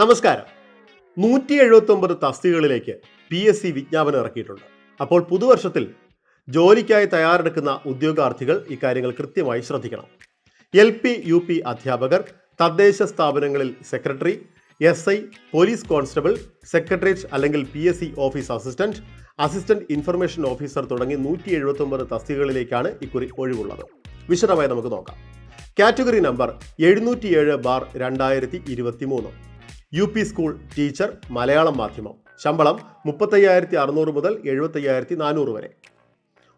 നമസ്കാരം. നൂറ്റി എഴുപത്തി ഒമ്പത് തസ്തികകളിലേക്ക് പി എസ് സി വിജ്ഞാപനം ഇറക്കിയിട്ടുണ്ട്. അപ്പോൾ പുതുവർഷത്തിൽ ജോലിക്കായി തയ്യാറെടുക്കുന്ന ഉദ്യോഗാർത്ഥികൾ ഇക്കാര്യങ്ങൾ കൃത്യമായി ശ്രദ്ധിക്കണം. എൽ പി യു പി അധ്യാപകർ തദ്ദേശ സ്ഥാപനങ്ങളിൽ secretary S I police constable secretariat അല്ലെങ്കിൽ P S C office assistant assistant information officer തുടങ്ങി നൂറ്റി എഴുപത്തി ഒമ്പത് തസ്തികകളിലേക്കാണ് ഇക്കുറി ഒഴിവുള്ളത്. വിശദമായി നമുക്ക് നോക്കാം. കാറ്റഗറി നമ്പർ എഴുന്നൂറ്റിയേഴ് ബാർ രണ്ടായിരത്തി ഇരുപത്തി മൂന്ന് U P school teacher Malayalam മാധ്യമം. ശമ്പളം മുപ്പത്തയ്യായിരത്തി അറുന്നൂറ് മുതൽ എഴുപത്തയ്യായിരത്തി നാനൂറ് വരെ.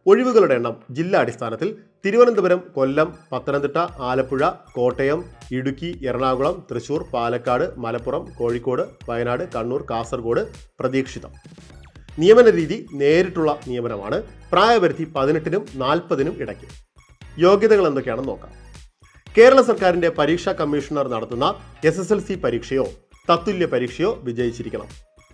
ഒഴിവുകളുടെ എണ്ണം ജില്ലാ അടിസ്ഥാനത്തിൽ തിരുവനന്തപുരം കൊല്ലം പത്തനംതിട്ട ആലപ്പുഴ കോട്ടയം ഇടുക്കി എറണാകുളം തൃശൂർ പാലക്കാട് മലപ്പുറം കോഴിക്കോട് വയനാട് കണ്ണൂർ കാസർഗോഡ് പ്രതീക്ഷിതം. നിയമന രീതി നേരിട്ടുള്ള നിയമനമാണ്. പ്രായപരിധി പതിനെട്ടിനും നാൽപ്പതിനും ഇടയ്ക്ക്. യോഗ്യതകൾ എന്തൊക്കെയാണെന്ന് നോക്കാം. കേരള സർക്കാരിന്റെ പരീക്ഷാ കമ്മീഷണർ നടത്തുന്ന എസ് പരീക്ഷയോ തത്തുല്യ പരീക്ഷയോ വിജയിച്ചിരിക്കണം.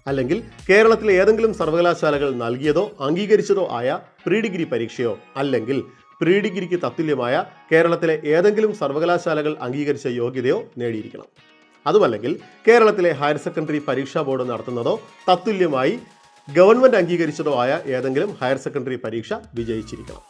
അല്ലെങ്കിൽ കേരളത്തിലെ ഏതെങ്കിലും സർവകലാശാലകൾ നൽകിയതോ അംഗീകരിച്ചതോ ആയ പ്രീ ഡിഗ്രി പരീക്ഷയോ അല്ലെങ്കിൽ പ്രീ ഡിഗ്രിക്ക് തത്തുല്യമായ കേരളത്തിലെ ഏതെങ്കിലും സർവകലാശാലകൾ അംഗീകരിച്ച യോഗ്യതയോ നേടിയിരിക്കണം. അതുമല്ലെങ്കിൽ കേരളത്തിലെ ഹയർ സെക്കൻഡറി പരീക്ഷാ ബോർഡ് നടത്തുന്നതോ തത്തുല്യമായി ഗവൺമെന്റ് അംഗീകരിച്ചതോ ആയ ഏതെങ്കിലും ഹയർ സെക്കൻഡറി പരീക്ഷ വിജയിച്ചിരിക്കണം.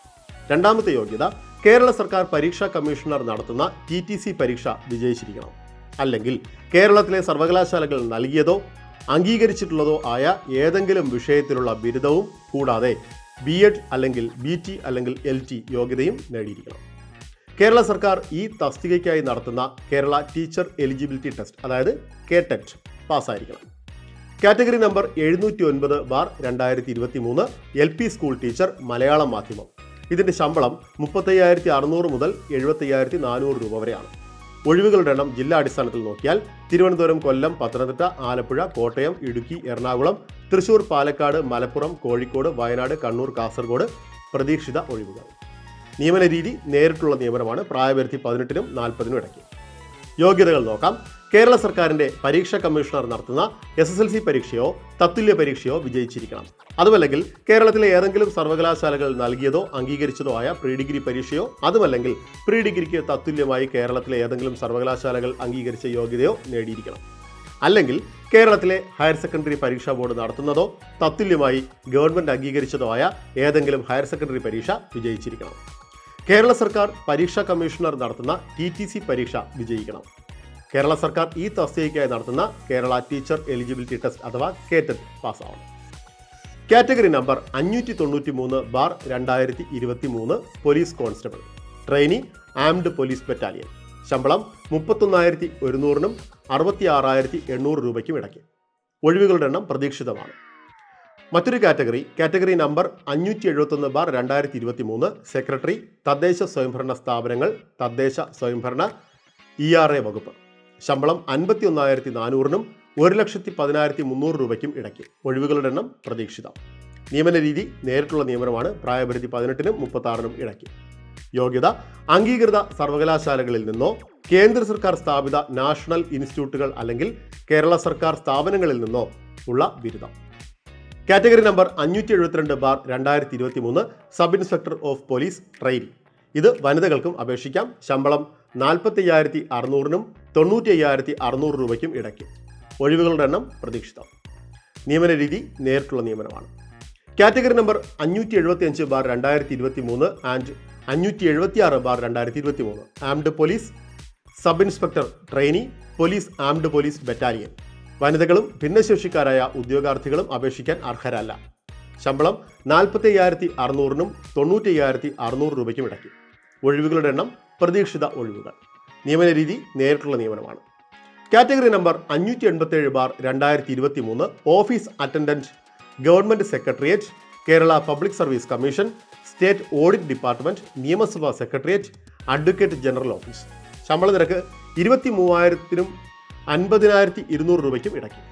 രണ്ടാമത്തെ യോഗ്യത കേരള സർക്കാർ പരീക്ഷാ കമ്മീഷണർ നടത്തുന്ന ടി പരീക്ഷ വിജയിച്ചിരിക്കണം. അല്ലെങ്കിൽ കേരളത്തിലെ സർവകലാശാലകൾ നൽകിയതോ അംഗീകരിച്ചിട്ടുള്ളതോ ആയ ഏതെങ്കിലും വിഷയത്തിലുള്ള ബിരുദവും കൂടാതെ ബി എഡ് അല്ലെങ്കിൽ ബി ടി അല്ലെങ്കിൽ എൽ ടി യോഗ്യതയും നേടിയിരിക്കണം. കേരള സർക്കാർ ഈ തസ്തികയ്ക്കായി നടത്തുന്ന കേരള ടീച്ചർ എലിജിബിലിറ്റി ടെസ്റ്റ് അതായത് കെ ടെറ്റ് പാസ്സായിരിക്കണം. കാറ്റഗറി നമ്പർ എഴുന്നൂറ്റി ഒൻപത് ബാർ രണ്ടായിരത്തി ഇരുപത്തി മൂന്ന് L P school teacher Malayalam മാധ്യമം. ഇതിന്റെ ശമ്പളം മുപ്പത്തയ്യായിരത്തി അറുന്നൂറ് മുതൽ എഴുപത്തയ്യായിരത്തി നാനൂറ് രൂപ വരെയാണ്. ഒഴിവുകളുടെ എണ്ണം ജില്ലാ അടിസ്ഥാനത്തിൽ നോക്കിയാൽ തിരുവനന്തപുരം കൊല്ലം പത്തനംതിട്ട ആലപ്പുഴ കോട്ടയം ഇടുക്കി എറണാകുളം തൃശൂർ പാലക്കാട് മലപ്പുറം കോഴിക്കോട് വയനാട് കണ്ണൂർ കാസർഗോഡ് പ്രതീക്ഷിത ഒഴിവുകൾ. നിയമന രീതി നേരിട്ടുള്ള നിയമനമാണ് പ്രായപരിധി പതിനെട്ടിനും നാൽപ്പതിനും ഇടയ്ക്ക്. യോഗ്യതകൾ നോക്കാം. കേരള സർക്കാരിന്റെ പരീക്ഷാ കമ്മീഷണർ നടത്തുന്ന എസ് എസ് എൽ സി പരീക്ഷയോ തത്തുല്യ പരീക്ഷയോ വിജയിച്ചിരിക്കണം. അതുമല്ലെങ്കിൽ കേരളത്തിലെ ഏതെങ്കിലും സർവകലാശാലകൾ നൽകിയതോ അംഗീകരിച്ചതോ ആയ പ്രീ ഡിഗ്രി പരീക്ഷയോ അതുമല്ലെങ്കിൽ പ്രീ ഡിഗ്രിക്ക് തത്തുല്യമായി കേരളത്തിലെ ഏതെങ്കിലും സർവകലാശാലകൾ അംഗീകരിച്ച യോഗ്യതയോ നേടിയിരിക്കണം. അല്ലെങ്കിൽ കേരളത്തിലെ ഹയർ സെക്കൻഡറി പരീക്ഷാ ബോർഡ് നടത്തുന്നതോ തത്തുല്യമായി ഗവൺമെന്റ് അംഗീകരിച്ചതോ ആയ ഏതെങ്കിലും ഹയർ സെക്കൻഡറി പരീക്ഷ വിജയിച്ചിരിക്കണം. കേരള സർക്കാർ പരീക്ഷാ കമ്മീഷണർ നടത്തുന്ന ടി ടി സി പരീക്ഷ വിജയിക്കണം. കേരള സർക്കാർ ഈ തസ്തികയ്ക്കായി നടത്തുന്ന കേരള ടീച്ചർ എലിജിബിലിറ്റി ടെസ്റ്റ് അഥവാ കേറ്ററ്റ് പാസ്സാവണം. കാറ്റഗറി നമ്പർ അഞ്ഞൂറ്റി തൊണ്ണൂറ്റി മൂന്ന് ബാർ രണ്ടായിരത്തി ഇരുപത്തി മൂന്ന് police constable. Trainee armed police battalion. ശമ്പളം മുപ്പത്തൊന്നായിരത്തി ഒരുന്നൂറിനും അറുപത്തി ആറായിരത്തി എണ്ണൂറ് രൂപയ്ക്കും ഇടയ്ക്ക്. ഒഴിവുകളുടെ എണ്ണം പ്രതീക്ഷിതമാണ്. മറ്റൊരു കാറ്റഗറി കാറ്റഗറി നമ്പർ അഞ്ഞൂറ്റി എഴുപത്തൊന്ന് ബാർ രണ്ടായിരത്തി ഇരുപത്തി മൂന്ന് സെക്രട്ടറി തദ്ദേശ സ്വയംഭരണ സ്ഥാപനങ്ങൾ തദ്ദേശ സ്വയംഭരണ ഇ ആർ എ വകുപ്പ്. ശമ്പളം അൻപത്തി ഒന്നായിരത്തി നാനൂറിനും ഒരു ലക്ഷത്തി പതിനായിരത്തി മുന്നൂറ് രൂപയ്ക്കും ഇടയ്ക്ക്. ഒഴിവുകളുടെ എണ്ണം പ്രതീക്ഷിതം. നിയമന രീതി നേരിട്ടുള്ള നിയമനമാണ്. പ്രായപരിധി പതിനെട്ടിനും മുപ്പത്തി ആറിനും ഇടയ്ക്ക്. യോഗ്യത അംഗീകൃത സർവകലാശാലകളിൽ നിന്നോ കേന്ദ്ര സർക്കാർ സ്ഥാപിത നാഷണൽ ഇൻസ്റ്റിറ്റ്യൂട്ടുകൾ അല്ലെങ്കിൽ കേരള സർക്കാർ സ്ഥാപനങ്ങളിൽ നിന്നോ ഉള്ള ബിരുദം. കാറ്റഗറി നമ്പർ അഞ്ഞൂറ്റി എഴുപത്തിരണ്ട് ബാർ രണ്ടായിരത്തി ഇരുപത്തി മൂന്ന് sub inspector of police train ഇത് വനിതകൾക്കും അപേക്ഷിക്കാം. ശമ്പളം നാൽപ്പത്തി അയ്യായിരത്തി അറുന്നൂറിനും തൊണ്ണൂറ്റി അയ്യായിരത്തി അറുന്നൂറ് രൂപയ്ക്കും ഇടയ്ക്ക്. ഒഴിവുകളുടെ എണ്ണം പ്രതീക്ഷിതം. നിയമന രീതി നേരിട്ടുള്ള നിയമനമാണ്. കാറ്റഗറി നമ്പർ അഞ്ഞൂറ്റി എഴുപത്തി അഞ്ച് ബാർ രണ്ടായിരത്തി ഇരുപത്തി മൂന്ന് ആൻഡ് അഞ്ഞൂറ്റി എഴുപത്തി ആറ് ബാർ രണ്ടായിരത്തി ഇരുപത്തി മൂന്ന് armed police sub inspector trainee police armed police battalion. വനിതകളും ഭിന്നശേഷിക്കാരായ ഉദ്യോഗാർത്ഥികളും അപേക്ഷിക്കാൻ അർഹരല്ല. ശമ്പളം നാൽപ്പത്തി അയ്യായിരത്തി അറുന്നൂറിനും തൊണ്ണൂറ്റി അയ്യായിരത്തി അറുന്നൂറ് രൂപയ്ക്കും ഇടയ്ക്ക്. ഒഴിവുകളുടെ എണ്ണം പ്രതീക്ഷിത ഒഴിവുകൾ. നിയമന രീതി നേരിട്ടുള്ള നിയമനമാണ്. കാറ്റഗറി നമ്പർ അഞ്ഞൂറ്റി എൺപത്തേഴ് ബാർ രണ്ടായിരത്തി ഇരുപത്തി മൂന്ന് office attendant government secretariat Kerala public service commission state audit department നിയമസഭാ സെക്രട്ടേറിയറ്റ് അഡ്വക്കേറ്റ് ജനറൽ ഓഫീസ്. ശമ്പള നിരക്ക് ഇരുപത്തി മൂവായിരത്തിനും അൻപതിനായിരത്തി ഇരുന്നൂറ് രൂപയ്ക്കും ഇടയ്ക്ക്.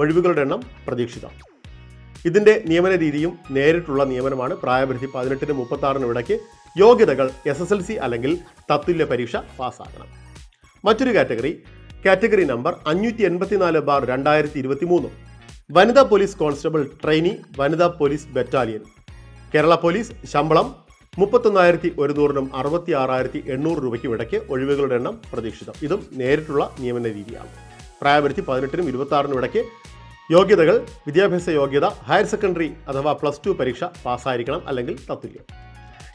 ഒഴിവുകളുടെ എണ്ണം പ്രതീക്ഷിതം. ഇതിന്റെ നിയമന രീതിയും നേരിട്ടുള്ള നിയമനമാണ്. പ്രായപരിധി പതിനെട്ടിന് മുപ്പത്തി ആറിനും ഇടയ്ക്ക് യോഗ്യതകൾ എസ് എസ് എൽ സി അല്ലെങ്കിൽ തത്തുല്യ പരീക്ഷ പാസ്സാക്കണം മറ്റൊരു കാറ്റഗറി കാറ്റഗറി നമ്പർ അഞ്ഞൂറ്റി എൺപത്തിനാല് ബാർ രണ്ടായിരത്തി ഇരുപത്തി മൂന്ന് വനിതാ പോലീസ് കോൺസ്റ്റബിൾ ട്രെയിനി വനിതാ പോലീസ് ബറ്റാലിയൻ. കേരള പോലീസ് ശമ്പളം മുപ്പത്തൊന്നായിരത്തി ഒരുന്നൂറിനും അറുപത്തി ആറായിരത്തി എണ്ണൂറ് രൂപയ്ക്കും ഇടയ്ക്ക് ഒഴിവുകളുടെ എണ്ണം പ്രതീക്ഷിതം. ഇതും നേരിട്ടുള്ള നിയമന രീതിയാണ്. പ്രായപരിധി പതിനെട്ടിനും ഇരുപത്തി ആറിനും ഇടയ്ക്ക് യോഗ്യതകൾ വിദ്യാഭ്യാസ യോഗ്യത ഹയർ സെക്കൻഡറി അഥവാ പ്ലസ് ടു പരീക്ഷ പാസ്സായിരിക്കണം അല്ലെങ്കിൽ തത്തുല്യം.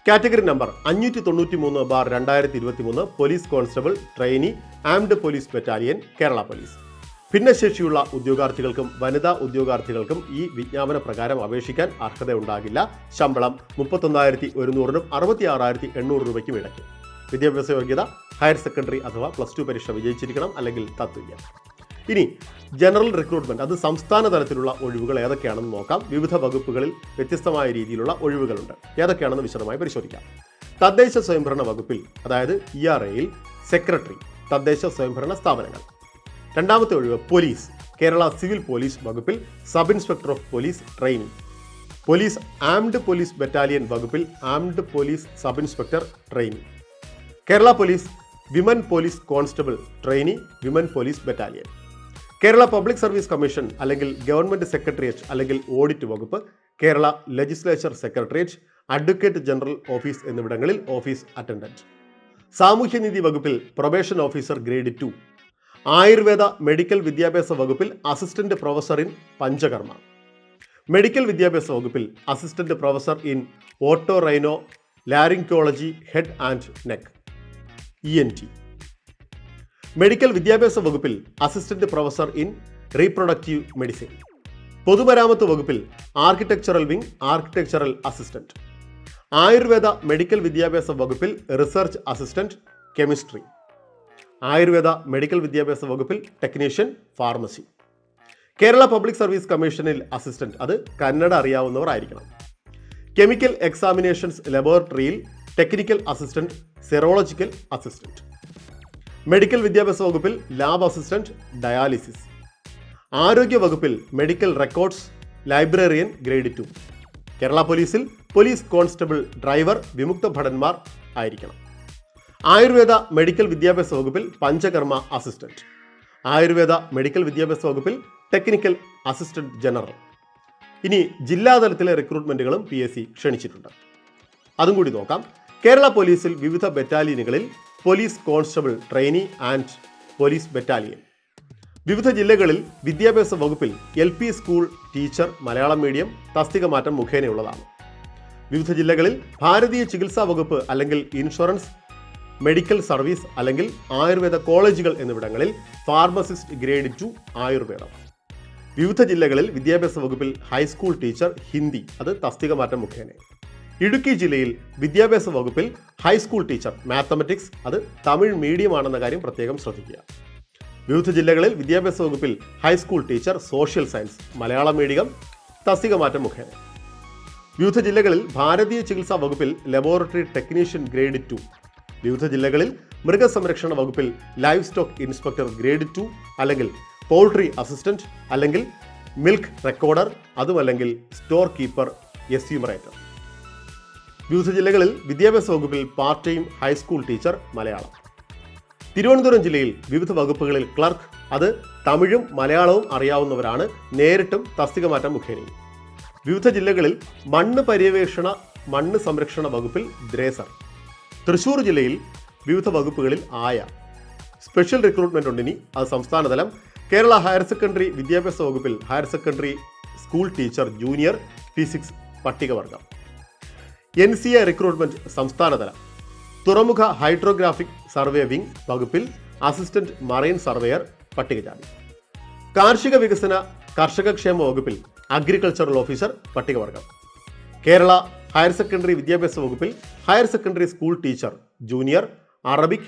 കാറ്റഗറി നമ്പർ അഞ്ഞൂറ്റി തൊണ്ണൂറ്റി മൂന്ന് ബാർ രണ്ടായിരത്തി ഇരുപത്തി മൂന്ന് police constable trainee armed police battalion Kerala police. ഭിന്നശേഷിയുള്ള ഉദ്യോഗാർത്ഥികൾക്കും വനിതാ ഉദ്യോഗാർത്ഥികൾക്കും ഈ വിജ്ഞാപന പ്രകാരം അപേക്ഷിക്കാൻ അർഹതയുണ്ടാകില്ല. ശമ്പളം മുപ്പത്തൊന്നായിരത്തി ഒരുന്നൂറിനും അറുപത്തി ആറായിരത്തി എണ്ണൂറ് രൂപയ്ക്കും ഇടയ്ക്ക്. വിദ്യാഭ്യാസ യോഗ്യത ഹയർ സെക്കൻഡറി അഥവാ പ്ലസ് ടു പരീക്ഷ വിജയിച്ചിരിക്കണം അല്ലെങ്കിൽ തത്തുല്യം. ഇനി ജനറൽ റിക്രൂട്ട്മെന്റ് അത് സംസ്ഥാന തലത്തിലുള്ള ഒഴിവുകൾ ഏതൊക്കെയാണെന്ന് നോക്കാം. വിവിധ വകുപ്പുകളിൽ വ്യത്യസ്തമായ രീതിയിലുള്ള ഒഴിവുകളുണ്ട്. ഏതൊക്കെയാണെന്ന് വിശദമായി പരിശോധിക്കാം. തദ്ദേശ സ്വയംഭരണ വകുപ്പിൽ അതായത് ഇ ആർ എയിൽ സെക്രട്ടറി തദ്ദേശ സ്വയംഭരണ സ്ഥാപനങ്ങൾ. രണ്ടാമത്തെ ഒഴിവ് പോലീസ് കേരള സിവിൽ പോലീസ് വകുപ്പിൽ sub inspector of police training. Police armed police battalion വകുപ്പിൽ armed police sub inspector training. Kerala police women police constable trainee women police battalion. Kerala public service commission അല്ലെങ്കിൽ government secretariat അല്ലെങ്കിൽ audit വകുപ്പ് Kerala legislature secretariat advocate general office എന്നിവിടങ്ങളിൽ office attendant സാമൂഹ്യനീതി വകുപ്പിൽ probation officer grade two. Ayurveda medical വിദ്യാഭ്യാസ വകുപ്പിൽ assistant professor in Panchakarma. Medical വിദ്യാഭ്യാസ വകുപ്പിൽ assistant professor in otorhinolaryngology head and neck. E N T. Medical വിദ്യാഭ്യാസ വകുപ്പിൽ assistant professor in reproductive medicine. പൊതുമരാമത്ത് വകുപ്പിൽ architectural wing architectural assistant. Ayurveda medical വിദ്യാഭ്യാസ വകുപ്പിൽ research assistant chemistry. Ayurveda medical വിദ്യാഭ്യാസ വകുപ്പിൽ technician pharmacy. Kerala public service കമ്മീഷനിൽ assistant. അത് കന്നഡ അറിയാവുന്നവർ ആയിരിക്കണം കെമിക്കൽ എക്സാമിനേഷൻസ് ലബോറട്ടറിയിൽ technical assistant serological assistant. Medical വിദ്യാഭ്യാസ വകുപ്പിൽ ലാബ് അസിസ്റ്റന്റ് ഡയാലിസിസ്. ആരോഗ്യ വകുപ്പിൽ medical records librarian grade two. Kerala പോലീസിൽ പോലീസ് കോൺസ്റ്റബിൾ ഡ്രൈവർ വിമുക്ത ഭടന്മാർ ആയിരിക്കണം. ആയുർവേദ മെഡിക്കൽ വിദ്യാഭ്യാസ വകുപ്പിൽ പഞ്ചകർമ്മ അസിസ്റ്റന്റ്. ആയുർവേദ മെഡിക്കൽ വിദ്യാഭ്യാസ വകുപ്പിൽ ടെക്നിക്കൽ അസിസ്റ്റന്റ് ജനറൽ. ഇനി ജില്ലാതലത്തിലെ റിക്രൂട്ട്മെന്റുകളും പി എസ് സി ക്ഷണിച്ചിട്ടുണ്ട്. അതും കൂടി നോക്കാം. കേരള പോലീസിൽ വിവിധ ബറ്റാലിയനുകളിൽ police constable trainee and police battalion. വിവിധ ജില്ലകളിൽ വിദ്യാഭ്യാസ വകുപ്പിൽ L P school teacher Malayalam medium തസ്തിക മാറ്റം മുഖേനയുള്ളതാണ്. വിവിധ ജില്ലകളിൽ ഭാരതീയ ചികിത്സാ വകുപ്പ് അല്ലെങ്കിൽ ഇൻഷുറൻസ് മെഡിക്കൽ സർവീസ് അല്ലെങ്കിൽ ആയുർവേദ കോളേജുകൾ എന്നിവിടങ്ങളിൽ ഫാർമസിസ്റ്റ് ഗ്രേഡ് ടു ആയുർവേദം. വിവിധ ജില്ലകളിൽ വിദ്യാഭ്യാസ വകുപ്പിൽ ഹൈസ്കൂൾ ടീച്ചർ ഹിന്ദി അത് തസ്തിക മാറ്റം മുഖേന. ഇടുക്കി ജില്ലയിൽ വിദ്യാഭ്യാസ വകുപ്പിൽ ഹൈസ്കൂൾ ടീച്ചർ മാത്തമറ്റിക്സ് അത് തമിഴ് മീഡിയം ആണെന്ന കാര്യം പ്രത്യേകം ശ്രദ്ധിക്കുക. വിവിധ ജില്ലകളിൽ വിദ്യാഭ്യാസ വകുപ്പിൽ high school teacher social science Malayalam medium തസ്തിക മാറ്റം മുഖേന. വിവിധ ജില്ലകളിൽ ഭാരതീയ ചികിത്സാ വകുപ്പിൽ ലബോറട്ടറി ടെക്നീഷ്യൻ ഗ്രേഡ് ടു വിവിധ ജില്ലകളിൽ മൃഗസംരക്ഷണ വകുപ്പിൽ livestock inspector grade two അല്ലെങ്കിൽ പൗൾട്രി അസിസ്റ്റന്റ് അല്ലെങ്കിൽ മിൽക്ക് റെക്കോർഡർ അതുമല്ലെങ്കിൽ സ്റ്റോർ കീപ്പർ എസ്യൂമറേറ്റർ വിവിധ ജില്ലകളിൽ വിദ്യാഭ്യാസ വകുപ്പിൽ part time high school teacher Malayalam. Thiruvananthapuram ജില്ലയിൽ വിവിധ വകുപ്പുകളിൽ ക്ലർക്ക് അത് തമിഴും മലയാളവും അറിയാവുന്നവരാണ് നേരിട്ടും തസ്തിക മാറ്റം മുഖേനയും. വിവിധ ജില്ലകളിൽ മണ്ണ് പര്യവേഷണ മണ്ണ് സംരക്ഷണ വകുപ്പിൽ ദ്രേസർ. തൃശൂർ ജില്ലയിൽ വിവിധ വകുപ്പുകളിൽ ആയ സ്പെഷ്യൽ റിക്രൂട്ട്മെന്റ് ഉണ്ട് ഇനി അത് സംസ്ഥാനതലം കേരള ഹയർ സെക്കൻഡറി വിദ്യാഭ്യാസ വകുപ്പിൽ higher secondary school teacher junior physics പട്ടികവർഗം. N C A recruitment സംസ്ഥാനതലം തുറമുഖ ഹൈഡ്രോഗ്രാഫിക് സർവേ വിംഗ് വകുപ്പിൽ അസിസ്റ്റന്റ് മറൈൻ സർവേയർ പട്ടികജാതി. കാർഷിക വികസന കർഷകക്ഷേമ വകുപ്പിൽ അഗ്രികൾച്ചറൽ ഓഫീസർ പട്ടികവർഗം. കേരള ഹയർ സെക്കൻഡറി വിദ്യാഭ്യാസ വകുപ്പിൽ higher secondary school teacher junior Arabic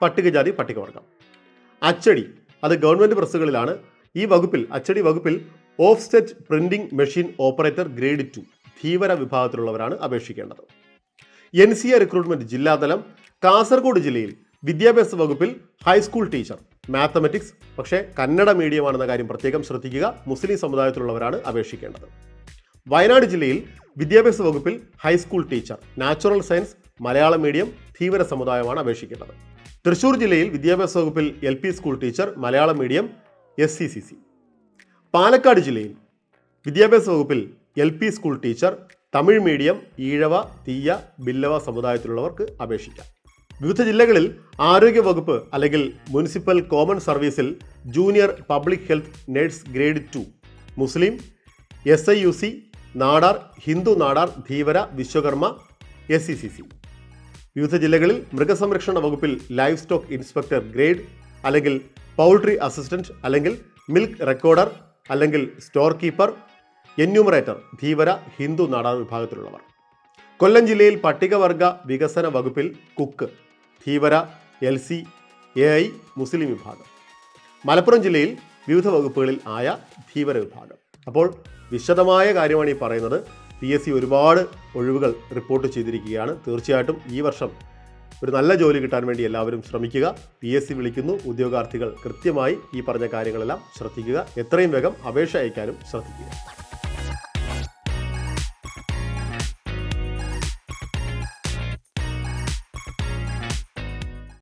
പട്ടികജാതി പട്ടികവർഗം. അച്ചടി അത് ഗവൺമെന്റ് പ്രസ്സുകളിലാണ്. ഈ വകുപ്പിൽ അച്ചടി വകുപ്പിൽ offset printing machine operator grade two Dheevara വിഭാഗത്തിലുള്ളവരാണ് അപേക്ഷിക്കേണ്ടത്. എൻ സി എ റിക്രൂട്ട്മെന്റ് ജില്ലാതലം കാസർഗോഡ് ജില്ലയിൽ വിദ്യാഭ്യാസ വകുപ്പിൽ ഹൈസ്കൂൾ ടീച്ചർ മാത്തമെറ്റിക്സ് പക്ഷേ കന്നഡ മീഡിയമാണെന്ന കാര്യം പ്രത്യേകം ശ്രദ്ധിക്കുക മുസ്ലിം സമുദായത്തിലുള്ളവരാണ് അപേക്ഷിക്കേണ്ടത്. വയനാട് ജില്ലയിൽ വിദ്യാഭ്യാസ വകുപ്പിൽ high school teacher natural science Malayalam medium Dheevara സമുദായമാണ് അപേക്ഷിക്കേണ്ടത്. തൃശൂർ ജില്ലയിൽ വിദ്യാഭ്യാസ വകുപ്പിൽ L P school teacher Malayalam medium S C C C Palakkad ജില്ലയിൽ വിദ്യാഭ്യാസ വകുപ്പിൽ L P school teacher Tamil medium Ezhava Thiyya Billava സമുദായത്തിലുള്ളവർക്ക് അപേക്ഷിക്കാം. വിവിധ ജില്ലകളിൽ ആരോഗ്യ വകുപ്പ് അല്ലെങ്കിൽ മുനിസിപ്പൽ കോമൺ സർവീസിൽ junior public health nurse grade two Muslim S I U C Nadar Hindu Nadar Dheevara Vishwakarma S C C C വിവിധ ജില്ലകളിൽ മൃഗസംരക്ഷണ വകുപ്പിൽ ലൈഫ് സ്റ്റോക്ക് ഇൻസ്പെക്ടർ ഗ്രേഡ് അല്ലെങ്കിൽ പൗൾട്രി അസിസ്റ്റന്റ് അല്ലെങ്കിൽ മിൽക്ക് റെക്കോർഡർ അല്ലെങ്കിൽ store keeper enumerator Dheevara Hindu Nadar വിഭാഗത്തിലുള്ളവർ. Kollam ജില്ലയിൽ പട്ടികവർഗ വികസന വകുപ്പിൽ cook Dheevara L C A I Muslim വിഭാഗം. മലപ്പുറം ജില്ലയിൽ വിവിധ വകുപ്പുകളിൽ ആയ ധീവര വിഭാഗം. അപ്പോൾ വിശദമായ കാര്യമാണ് ഈ പറയുന്നത്. പി എസ് സി ഒരുപാട് ഒഴിവുകൾ റിപ്പോർട്ട് ചെയ്തിരിക്കുകയാണ്. തീർച്ചയായിട്ടും ഈ വർഷം ഒരു നല്ല ജോലി കിട്ടാൻ വേണ്ടി എല്ലാവരും ശ്രമിക്കുക. പി എസ് സി വിളിക്കുന്നു. ഉദ്യോഗാർത്ഥികൾ കൃത്യമായി ഈ പറഞ്ഞ കാര്യങ്ങളെല്ലാം ശ്രദ്ധിക്കുക. എത്രയും വേഗം അപേക്ഷ അയക്കാനും ശ്രദ്ധിക്കുക.